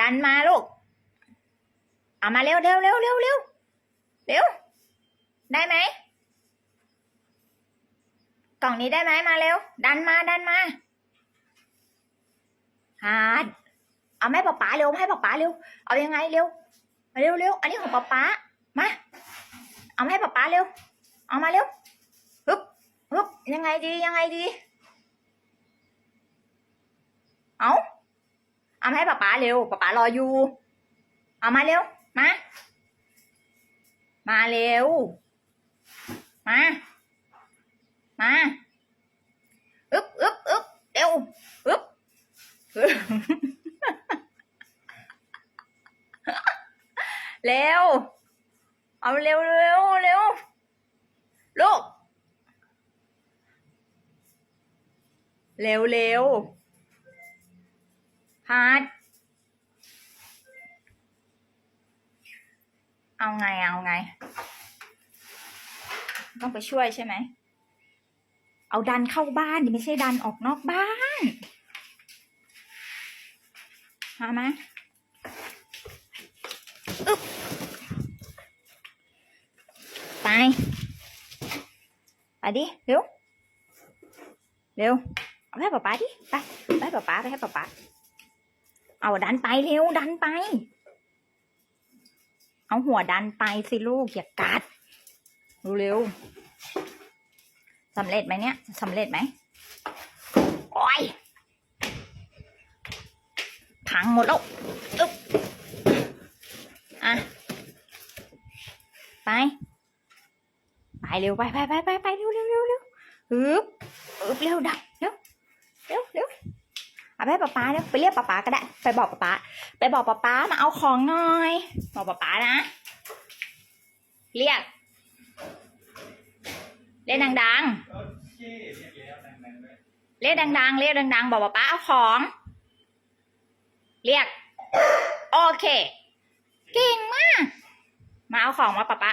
ดันมาลูก เอามาเร็วเร็วเร็วเร็วเร็วเร็ว ได้ไหม กล่องนี้ได้ไหมมาเร็ว ดันมาดันมาฮาดเอาแม่ป๊าป๋าเร็วให้ป๊าป๋าเร็ว เอายังไงเร็วมาเร็วเร็ว อันนี้ของป๊าป๋ามา เอามาให้ป๊าป๋าเร็ว เอามาเร็วฮึบฮึบยังไงดียังไงดี เอา เอามาให้ป๊าป๋าเร็วป๊าป๋ารออยู่ เอามาเร็ว มา มาเร็ว มา มาอึ๊บอึ๊บอึ๊บเร็วอึบอึ๊บเร็ว เอาเร็วเร็วเร็วลูกเร็วเร็ว พาดเอาไงเอาไง ต้องไปช่วยใช่ไหม เอาดันเข้าบ้านดิไม่ใช่ดันออกนอกบ้านมามอึ๊บไปไปดิเร็วเร็วเอาไปให้ป๊าป๊าดิไปไปให้ป๊าป๊าไปให้ป๊าป๊า เอาดันไปเร็วดันไป เอาหัวดันไปสิลูกอย่ากัดเร็วๆสำเร็จไหมเนี่ยสำเร็จไหมโอ้ยพังหมดแล้วอึ๊บอะไป ไปเร็วไปไปไปไปไปเร็วเร็วเร็วเร็วฮึบอึบเร็วดับเร็ว เอาไปให้ป๊าป๊าเร็วไปเรียกป๊าป๊าก็ได้ ไปบอกป๊าป๊าไปบอกป๊าป๊ามาเอาของหน่อย บอกป๊าป๊านะ เรียก เรียกดังๆ เรียกดังๆ เรียกดังๆ บอกป๊าป๊าเอาของ เรียก โอเค เก่งมาก มาเอาของมาป๊าป๊า